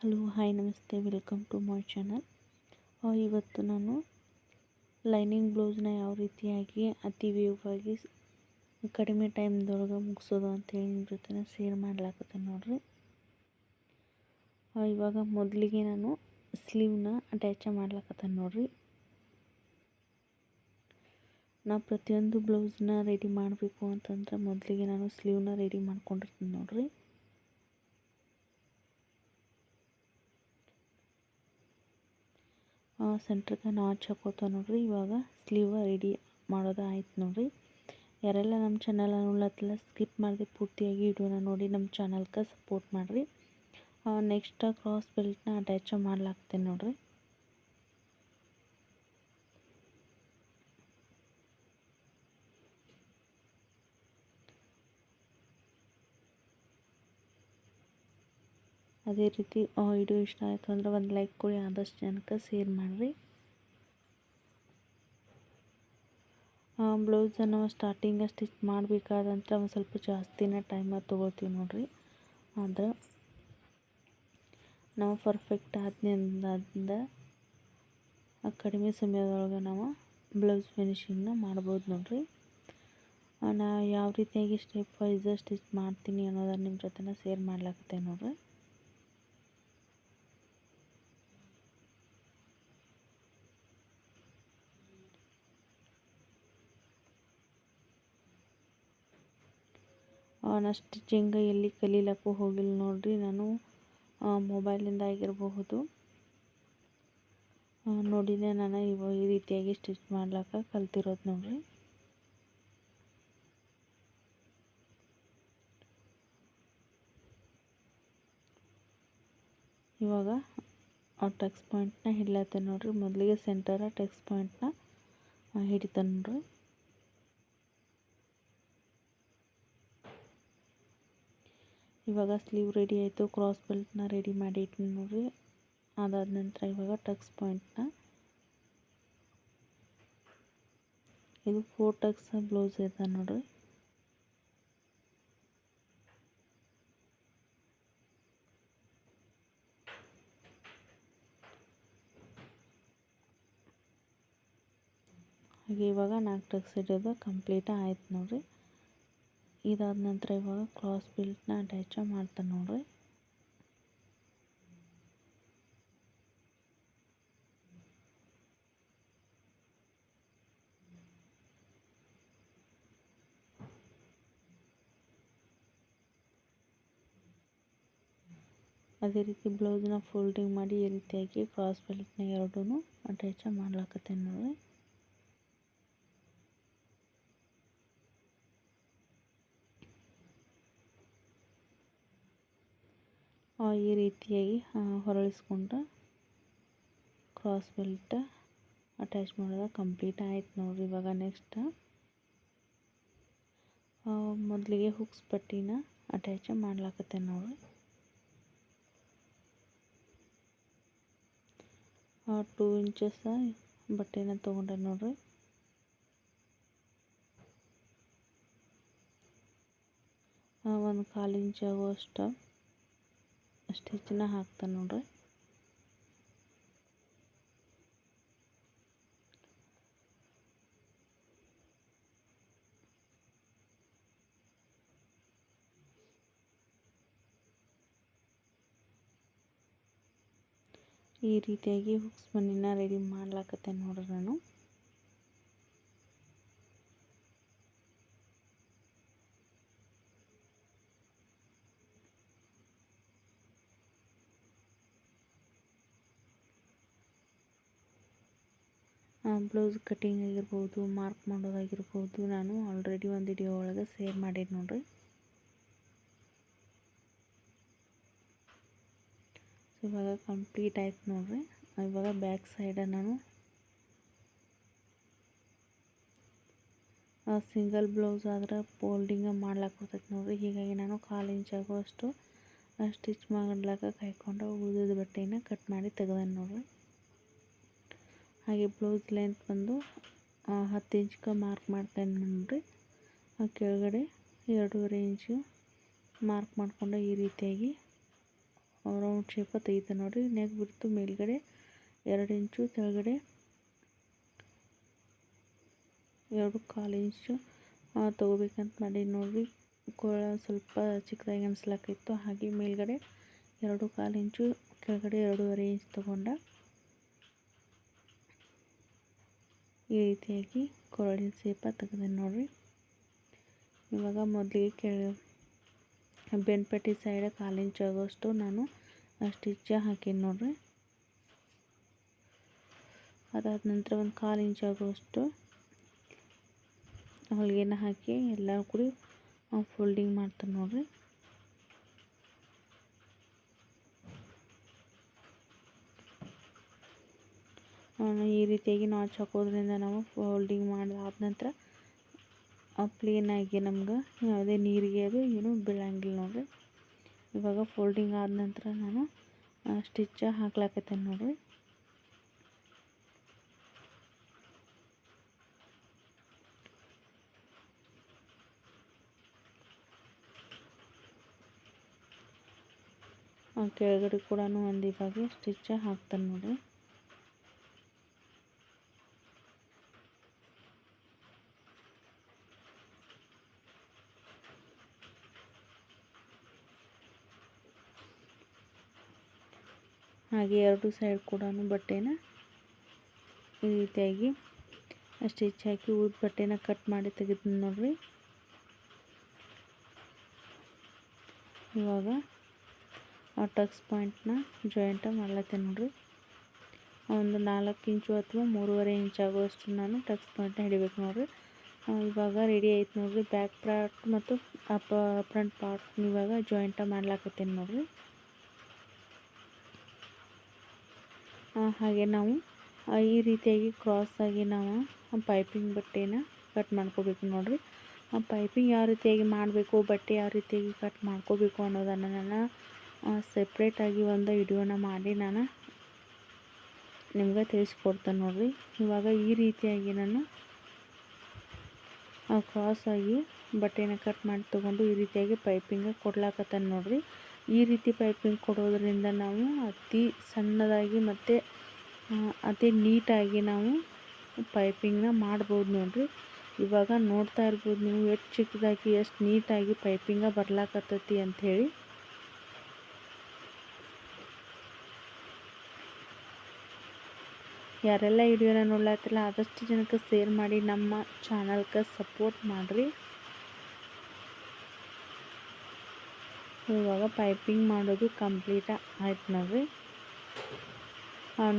Hello, hi, ನಮಸ್ತೆ. Welcome to my channel ಇವತ್ತು ನಾನು ಲೈನಿಂಗ್ ಬ್ಲೌಸ್ನ ಯಾವ ರೀತಿಯಾಗಿ, ಅತಿ ವೇಗವಾಗಿ ಕಡಿಮೆ ಟೈಮ್ದೊಳಗೆ ಮುಗಿಸೋದು ಅಂತೇಳಿ ನಿಮ್ಮ ಜೊತೆ ಶೇರ್ ಮಾಡ್ಲಾಕತ್ತೆ ನೋಡ್ರಿ. ಇವಾಗ ಮೊದಲಿಗೆ ನಾನು ಸ್ಲೀವ್ನ ಅಟ್ಯಾಚ ಮಾಡ್ಲಾಕತ್ತೆ ನೋಡ್ರಿ. ನಾ ಪ್ರತಿಯೊಂದು ಬ್ಲೌಸ್ನ ರೆಡಿ ಮಾಡಬೇಕು ಅಂತಂದ್ರೆ ಮೊದಲಿಗೆ ನಾನು ಸ್ಲೀವ್ನ ರೆಡಿ ಮಾಡ್ಕೊಂಡಿರ್ತೀನಿ ನೋಡ್ರಿ. ಸೆಂಟ್ರಿಗೆ ನಾಚ್ ಹಾಕೋತ ನೋಡ್ರಿ. ಇವಾಗ ಸ್ಲೀವ ರೆಡಿ ಮಾಡೋದು ಆಯ್ತು ನೋಡ್ರಿ. ಯಾರೆಲ್ಲ ನಮ್ಮ ಚಾನಲ್ ನೋಡ್ಲತ್ತಲ್ಲ ಸ್ಕಿಪ್ ಮಾಡಿದೆ ಪೂರ್ತಿಯಾಗಿ ವಿಡಿಯೋನ ನೋಡಿ ನಮ್ಮ ಚಾನಲ್ಗೆ ಸಪೋರ್ಟ್ ಮಾಡಿರಿ. ನೆಕ್ಸ್ಟ್ ಕ್ರಾಸ್ ಬೆಲ್ಟ್ನ ಅಟ್ಯಾಚ್ ಮಾಡ್ಲಾಗ್ತೇನೆ ನೋಡ್ರಿ. ಅದೇ ರೀತಿ ವಿಡಿಯೋ ಇಷ್ಟ ಆಯಿತು ಅಂದರೆ ಒಂದು ಲೈಕ್ ಕೊಡಿ, ಆದಷ್ಟು ಜನಕ್ಕೆ ಶೇರ್ ಮಾಡಿರಿ. ಬ್ಲೌಸನ್ನು ಸ್ಟಾರ್ಟಿಂಗ ಸ್ಟಿಚ್ ಮಾಡಬೇಕಾದಂಥ ಒಂದು ಸ್ವಲ್ಪ ಜಾಸ್ತಿನೇ ಟೈಮ ತೊಗೊಳ್ತೀವಿ ನೋಡಿರಿ. ಆದ್ರೆ ನಾವು ಪರ್ಫೆಕ್ಟ್ ಆದ್ನಿಂದ ಕಡಿಮೆ ಸಮಯದೊಳಗೆ ನಾವು ಬ್ಲೌಸ್ ಫಿನಿಶಿಂಗ್ನ ಮಾಡ್ಬೋದು ನೋಡಿರಿ. ನಾ ಯಾವ ರೀತಿಯಾಗಿ ಸ್ಟೆಪ್ ವೈಸ್ ಸ್ಟಿಚ್ ಮಾಡ್ತೀನಿ ಅನ್ನೋದನ್ನು ನಿಮ್ಮ ಜೊತೆ ಶೇರ್ ಮಾಡ್ಲಾಕತ್ತೆ ನೋಡಿರಿ. ನಾ ಸ್ಟಿಚಿಂಗ್ ಎಲ್ಲಿ ಕಲೀಲಕ್ಕೂ ಹೋಗಿಲ್ಲ ನೋಡಿರಿ. ನಾನು ಮೊಬೈಲಿಂದ ಆಗಿರಬಹುದು. ನೋಡಿದೆ ನಾನು ಇವ ಈ ರೀತಿಯಾಗಿ ಸ್ಟಿಚ್ ಮಾಡ್ಲಿಕ್ಕೆ ಕಲ್ತಿರೋದು ನೋಡಿರಿ. ಇವಾಗ ಟೆಕ್ಸ್ ಪಾಯಿಂಟ್ನ ಹಿಡ್ಲತ್ತೆ ನೋಡಿರಿ. ಮೊದಲಿಗೆ ಸೆಂಟರ ಟೆಕ್ಸ್ ಪಾಯಿಂಟ್ನ ಹಿಡಿತಾನೆ ನೋಡ್ರಿ. ಇವಾಗ ಸ್ಲೀವ್ ರೆಡಿ ಆಯಿತು ಕ್ರಾಸ್ ಬೆಲ್ಟ್ನ ರೆಡಿ ಮಾಡಿ ಇಟ್ಟು ನೋಡ್ರಿ. ಅದಾದ ನಂತರ ಇವಾಗ ಟಕ್ಸ್ ಪಾಯಿಂಟ್ನ ಇದು ಫೋರ್ ಟಕ್ಸ್ ಬ್ಲೌಸ್ ಇದೆ ನೋಡ್ರಿ. ಹಾಗೆ ಇವಾಗ ನಾಲ್ಕು ಟಕ್ಸ್ ಇಡೋದು ಕಂಪ್ಲೀಟ್ ಆಯ್ತು ನೋಡ್ರಿ. ಇದಾದ ನಂತರ ಇವಾಗ ಕ್ರಾಸ್ ಬಿಲ್ಟ್ನ ಅಟ್ಯಾಚ ಮಾಡ್ತಾನೆ ನೋಡ್ರಿ. ಅದೇ ರೀತಿ ಬ್ಲೌಸ್ನ ಫೋಲ್ಡಿಂಗ್ ಮಾಡಿ ಈ ರೀತಿಯಾಗಿ ಕ್ರಾಸ್ ಬೆಲ್ಟ್ನ ಎರಡೂ ಅಟ್ಯಾಚ ಮಾಡ್ಲಾಕತ್ತೇನೆ ನೋಡ್ರಿ. ಈ ರೀತಿಯಾಗಿ ಹೊರಳಿಸ್ಕೊಂಡು ಕ್ರಾಸ್ ಬೆಲ್ಟ್ ಅಟ್ಯಾಚ್ ಮಾಡೋದು ಕಂಪ್ಲೀಟ್ ಆಯ್ತು ನೋಡಿರಿ ಇವಾಗ ನೆಕ್ಸ್ಟ್ ಮೊದಲಿಗೆ ಹುಕ್ಸ್ ಪಟ್ಟಿನ ಅಟ್ಯಾಚ್ ಮಾಡ್ಲಾಕತ್ತೆ ನೋಡ್ರಿ. ಟೂ ಇಂಚಸ್ ಬಟ್ಟೆನ ತೊಗೊಂಡೆ ನೋಡ್ರಿ. ಒಂದು ಕಾಲು ಇಂಚ್ ಆಗುವಷ್ಟು ಸ್ಟಿಚ್ನ ಹಾಕ್ತಾನೆ ನೋಡ್ರಿ. ಈ ರೀತಿಯಾಗಿ ಹುಕ್ಸ್ ಮಣ್ಣಿನ ರೆಡಿ ಮಾಡ್ಲಾಕತ್ತೆ ನೋಡ್ರಿ ನಾನು. ಬ್ಲೌಸ್ ಕಟ್ಟಿಂಗ್ ಆಗಿರ್ಬೋದು, ಮಾರ್ಕ್ ಮಾಡೋದಾಗಿರ್ಬೋದು, ನಾನು ಆಲ್ರೆಡಿ ಒಂದು ವಿಡಿಯೋ ಒಳಗೆ ಸೇರ್ ಮಾಡಿದ್ದು ನೋಡ್ರಿ. ಇವಾಗ ಕಂಪ್ಲೀಟ್ ಆಯ್ತು ನೋಡ್ರಿ. ಇವಾಗ ಬ್ಯಾಕ್ ಸೈಡ ನಾನು ಸಿಂಗಲ್ ಬ್ಲೌಸ್ ಆದ್ರೆ ಫೋಲ್ಡಿಂಗ ಮಾಡ್ಲಾಕೆ ಬರ್ತೈತೆ ನೋಡ್ರಿ. ಹೀಗಾಗಿ ನಾನು ಕಾಲು ಇಂಚ್ ಆಗುವಷ್ಟು ಸ್ಟಿಚ್ ಮಾಡ್ಲಾಕ ಕಾಯ್ಕೊಂಡು ಉಳಿದ ಬಟ್ಟೆನ ಕಟ್ ಮಾಡಿ ತೆಗೆದೇನೆ ನೋಡ್ರಿ. ಹಾಗೆ ಬ್ಲೌಸ್ ಲೆಂತ್ ಬಂದು ಹತ್ತು ಇಂಚ್ಗೆ ಮಾರ್ಕ್ ಮಾಡ್ತೇನೆ ನೋಡ್ರಿ. ಕೆಳಗಡೆ ಎರಡೂವರೆ ಇಂಚು ಮಾರ್ಕ್ ಮಾಡಿಕೊಂಡು ಈ ರೀತಿಯಾಗಿ ರೌಂಡ್ ಶೇಪ ತೆಗಿತೆ ನೋಡಿರಿ. ನೆಕ್ ಬಿಡ್ತು ಮೇಲ್ಗಡೆ ಎರಡು ಇಂಚು, ಕೆಳಗಡೆ ಎರಡು ಕಾಲು ಇಂಚು ತೊಗೋಬೇಕಂತ ಮಾಡಿ ನೋಡಿರಿ. ಕೋಳ ಸ್ವಲ್ಪ ಚಿಕ್ಕದಾಗಿ ಅನಿಸ್ಲಾಕಿತ್ತು ಹಾಗೆ ಮೇಲ್ಗಡೆ ಎರಡು ಕಾಲು ಇಂಚು, ಕೆಳಗಡೆ ಎರಡೂವರೆ ಇಂಚ್ ತೊಗೊಂಡ ಈ ರೀತಿಯಾಗಿ ಕೊರಳಿನ ಸೇಪ ತೆಗೆದೆ ನೋಡಿರಿ. ಇವಾಗ ಮೊದಲಿಗೆ ಕೆಳ, ಬೆನ್ಪಟ್ಟಿ ಸೈಡ ಕಾಲಿನ ಇಂಚ್ ಆಗೋಷ್ಟು ನಾನು ಸ್ಟಿಚ್ ಹಾಕೀನಿ ನೋಡಿರಿ. ಅದಾದ ನಂತರ ಒಂದು ಕಾಲು ಇಂಚ್ ಆಗುವಷ್ಟು ಹೊಲಿಗೆನ ಹಾಕಿ ಎಲ್ಲ ಕೂಡ ಫೋಲ್ಡಿಂಗ್ ಮಾಡ್ತಾರೆ ನೋಡಿರಿ. ಈ ರೀತಿಯಾಗಿ ನಾಚ್ ಹಾಕೋದ್ರಿಂದ ನಾವು ಫೋಲ್ಡಿಂಗ್ ಮಾಡಿದ ನಂತರ ಪ್ಲೇನಾಗಿ ನಮ್ಗೆ ಯಾವುದೇ ನೀರಿಗೆ ಅದು ಏನು ಬೀಳಂಗಿಲ್ಲ ನೋಡಿರಿ. ಇವಾಗ ಫೋಲ್ಡಿಂಗ್ ಆದ ನಂತರ ನಾನು ಸ್ಟಿಚ್ ಹಾಕ್ಲಾಕತ್ತೇನೆ ನೋಡಿರಿ. ಕೆಳಗಡೆ ಕೂಡ ಒಂದು ಇವಾಗ ಸ್ಟಿಚ್ ಹಾಕ್ತಾನೆ ನೋಡಿರಿ. ಹಾಗೆ ಎರಡು ಸೈಡ್ ಕೂಡ ಬಟ್ಟೆನ ಈ ರೀತಿಯಾಗಿ ಸ್ಟಿಚ್ ಹಾಕಿ ಉದ್ದ ಬಟ್ಟೆನ ಕಟ್ ಮಾಡಿ ತೆಗೆದು ನೋಡ್ರಿ. ಇವಾಗ ಆ ಟಕ್ಸ್ ಪಾಯಿಂಟ್ನ ಜಾಯಿಂಟ ಮಾಡ್ಲತ್ತೆ ನೋಡ್ರಿ. ಒಂದು ನಾಲ್ಕು ಇಂಚು ಅಥವಾ ಮೂರುವರೆ ಇಂಚ್ ಆಗುವಷ್ಟು ನಾನು ಟಕ್ಸ್ ಪಾಯಿಂಟ್ನ ಹಿಡಿಬೇಕು ನೋಡ್ರಿ. ಇವಾಗ ರೆಡಿ ಆಯ್ತು ನೋಡ್ರಿ. ಬ್ಯಾಕ್ ಪಾರ್ಟ್ ಮತ್ತು ಅಪ ಫ್ರಂಟ್ ಪಾರ್ಟ್ ಇವಾಗ ಜಾಯಿಂಟ ಮಾಡ್ಲಾಕತ್ತೇನೆ ನೋಡ್ರಿ. ಹಾಗೆ ನಾವು ಈ ರೀತಿಯಾಗಿ ಕ್ರಾಸಾಗಿ ನಾವು ಪೈಪಿಂಗ್ ಬಟ್ಟೆನ ಕಟ್ ಮಾಡ್ಕೋಬೇಕು ನೋಡಿರಿ. ಆ ಪೈಪಿಂಗ್ ಯಾವ ರೀತಿಯಾಗಿ ಮಾಡಬೇಕು, ಬಟ್ಟೆ ಯಾವ ರೀತಿಯಾಗಿ ಕಟ್ ಮಾಡ್ಕೋಬೇಕು ಅನ್ನೋದನ್ನು ನಾನು ಸೆಪ್ರೇಟಾಗಿ ಒಂದು ವಿಡಿಯೋನ ಮಾಡಿ ನಾನು ನಿಮ್ಗೆ ತಿಳಿಸ್ಕೊಡ್ತೇನೆ ನೋಡಿರಿ. ಇವಾಗ ಈ ರೀತಿಯಾಗಿ ನಾನು ಕ್ರಾಸಾಗಿ ಬಟ್ಟೆನ ಕಟ್ ಮಾಡಿ ತೊಗೊಂಡು ಈ ರೀತಿಯಾಗಿ ಪೈಪಿಂಗ ಕೊಡ್ಲಾಕತ್ತಾನೆ ನೋಡಿರಿ. ಈ ರೀತಿ ಪೈಪಿಂಗ್ ಕೊಡೋದರಿಂದ ನಾವು ಅತಿ ಸಣ್ಣದಾಗಿ ಮತ್ತು ಅತಿ ನೀಟಾಗಿ ನಾವು ಪೈಪಿಂಗ್ನ ಮಾಡ್ಬೋದು ನೋಡಿರಿ. ಇವಾಗ ನೋಡ್ತಾ ಇರ್ಬೋದು ನೀವು ಎಷ್ಟು ಚಿಕ್ಕದಾಗಿ, ಎಷ್ಟು ನೀಟಾಗಿ ಪೈಪಿಂಗ ಬರ್ಲಾಕತ್ತೈತಿ ಅಂಥೇಳಿ ಯಾರೆಲ್ಲ ವಿಡಿಯೋನ ನೋಡ್ಲಾತಿಲ್ಲ, ಆದಷ್ಟು ಜನಕ್ಕೆ ಶೇರ್ ಮಾಡಿ, ನಮ್ಮ ಚಾನಲ್ಗೆ ಸಪೋರ್ಟ್ ಮಾಡಿರಿ. ಇವಾಗ ಪೈಪಿಂಗ್ ಮಾಡೋದು ಕಂಪ್ಲೀಟ್ ಆಯ್ತು ನೋಡ್ರಿ.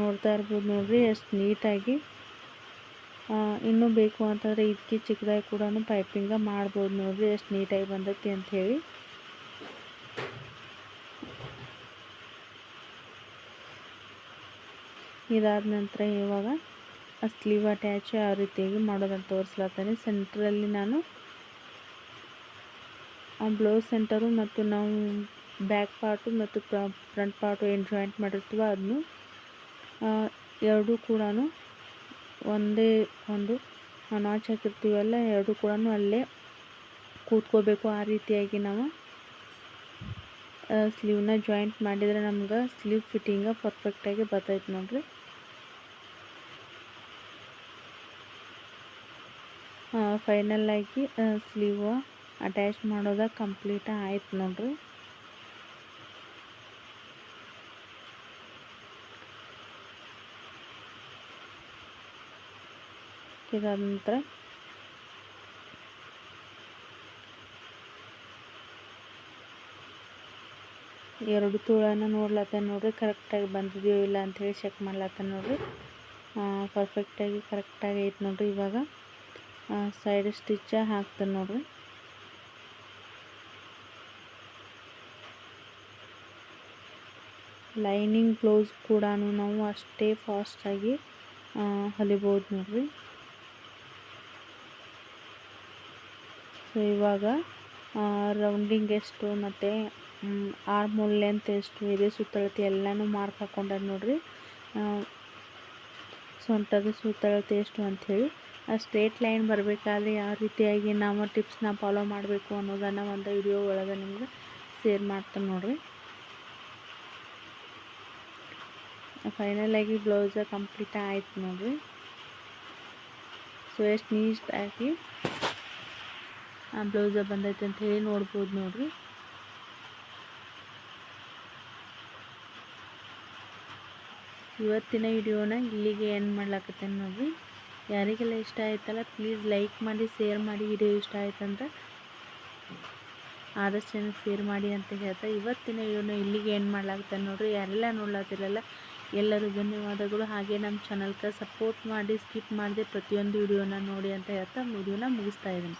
ನೋಡ್ತಾ ಇರ್ಬೋದು ನೋಡ್ರಿ, ಎಷ್ಟು ನೀಟಾಗಿ. ಇನ್ನೂ ಬೇಕು ಅಂತಂದರೆ ಇದಕ್ಕೆ ಚಿಕ್ಕದಾಗಿ ಕೂಡ ಪೈಪಿಂಗ ಮಾಡ್ಬೋದು ನೋಡ್ರಿ, ಎಷ್ಟು ನೀಟಾಗಿ ಬಂದೈತಿ ಅಂಥೇಳಿ ಇದಾದ ನಂತರ ಇವಾಗ ಸ್ಲೀವ್ ಅಟ್ಯಾಚ್ ಯಾವ ರೀತಿಯಾಗಿ ಮಾಡೋದಂತ ತೋರಿಸ್ಲತ್ತಾನೆ. ಸೆಂಟ್ರಲ್ಲಿ ನಾನು ಆ ಬ್ಲೌಸ್ ಸೆಂಟರು ಮತ್ತು ನಾವು ಬ್ಯಾಕ್ ಪಾರ್ಟು ಮತ್ತು ಫ್ರಂಟ್ ಪಾರ್ಟು ಏನು ಜಾಯಿಂಟ್ ಮಾಡಿರ್ತೀವೋ ಅದನ್ನು ಎರಡೂ ಕೂಡ ಒಂದೇ ಒಂದು ನಾಚ್ ಹಾಕಿರ್ತೀವಲ್ಲ ಎರಡೂ ಕೂಡ ಅಲ್ಲೇ ಕೂತ್ಕೋಬೇಕು ಆ ರೀತಿಯಾಗಿ ನಾವು. ಸ್ಲೀವ್ನ ಜಾಯಿಂಟ್ ಮಾಡಿದರೆ ನಮ್ಗೆ ಸ್ಲೀವ್ ಫಿಟ್ಟಿಂಗ ಪರ್ಫೆಕ್ಟಾಗಿ ಬರ್ತೈತೆ ನೋಡಿರಿ. ಫೈನಲ್ ಆಗಿ ಸ್ಲೀವ್ ಅಟ್ಯಾಚ್ ಮಾಡೋದ ಕಂಪ್ಲೀಟ್ ಆಯ್ತು ನೋಡ್ರಿ. ಇದಾದ ನಂತರ ಎರಡು ತೂಳನ ನೋಡ್ಲತ್ತ ನೋಡ್ರಿ ಕರೆಕ್ಟಾಗಿ ಬಂದಿದೆಯೋ ಇಲ್ಲ ಅಂಥೇಳಿ ಚೆಕ್ ಮಾಡ್ಲತ್ತ ನೋಡ್ರಿ. ಪರ್ಫೆಕ್ಟಾಗಿ ಕರೆಕ್ಟಾಗಿ ಐತೆ ನೋಡ್ರಿ ಇವಾಗ. ಸೈಡ್ ಸ್ಟಿಚ್ಚ ಹಾಕ್ತಾನೆ ನೋಡ್ರಿ. ಲೈನಿಂಗ್ ಬ್ಲೌಸ್ ಕೂಡ ನಾವು ಅಷ್ಟೇ ಫಾಸ್ಟಾಗಿ ಹೊಲಿಬೋದು ನೋಡ್ರಿ. ಸೊ ಇವಾಗ ರೌಂಡಿಂಗ್ ಎಷ್ಟು ಮತ್ತು ಆರ್ಮೋಲ್ ಲೆಂತ್ ಎಷ್ಟು, ಇದೆ ಸುತ್ತಳತೆ ಎಲ್ಲನೂ ಮಾರ್ಕ್ ಹಾಕೊಂಡಾರ ನೋಡ್ರಿ. ಸೊಂಟದ ಸುತ್ತಳತೆ ಎಷ್ಟು ಅಂಥೇಳಿ. ಆ ಸ್ಟ್ರೇಟ್ ಲೈನ್ ಬರಬೇಕಾದ್ರೆ ಯಾವ ರೀತಿಯಾಗಿ ನಾವು ಟಿಪ್ಸ್ನ ಫಾಲೋ ಮಾಡಬೇಕು ಅನ್ನೋದನ್ನು ಒಂದು ವಿಡಿಯೋ ಒಳಗೆ ನಿಮ್ಗೆ ಶೇರ್ ಮಾಡ್ತಾನೆ ನೋಡ್ರಿ. ಫೈನಲಾಗಿ ಬ್ಲೌಸ ಕಂಪ್ಲೀಟ್ ಆಯ್ತು ನೋಡಿರಿ. ಸೊ ಎಷ್ಟು ನೀಟಾಗಿ ಆ ಬ್ಲೌಸ ಬಂದೈತೆ ಅಂತ ಹೇಳಿ ನೋಡ್ಬೋದು ನೋಡಿರಿ. ಇವತ್ತಿನ ವಿಡಿಯೋನ ಇಲ್ಲಿಗೆ ಏನು ಮಾಡ್ಲಾಕತ್ತೇನೆ ನೋಡಿರಿ. ಯಾರಿಗೆಲ್ಲ ಇಷ್ಟ ಆಯ್ತಲ್ಲ ಪ್ಲೀಸ್ ಲೈಕ್ ಮಾಡಿ ಶೇರ್ ಮಾಡಿ ವಿಡಿಯೋ ಇಷ್ಟ ಆಯ್ತಂದ್ರೆ ಆದಷ್ಟು ಜನಕ್ಕೆ ಶೇರ್ ಮಾಡಿ ಅಂತ ಹೇಳ್ತಾ, ಇವತ್ತಿನ ವಿಡಿಯೋನ ಇಲ್ಲಿಗೆ ಏನು ಮಾಡ್ಲಾಗ್ತಾನೆ ನೋಡಿರಿ. ಯಾರೆಲ್ಲ ನೋಡ್ಲಾತಿರಲ್ಲ ಎಲ್ಲರೂ ಧನ್ಯವಾದಗಳು. ಹಾಗೆ ನಮ್ಮ ಚಾನಲ್ಗೆ ಸಪೋರ್ಟ್ ಮಾಡಿ ಸ್ಕಿಪ್ ಮಾಡದೆ ಪ್ರತಿಯೊಂದು ವಿಡಿಯೋನ ನೋಡಿ ಅಂತ ಹೇಳ್ತಾ ವಿಡಿಯೋನ ಮುಗಿಸ್ತಾ ಇದ್ದೀನಿ.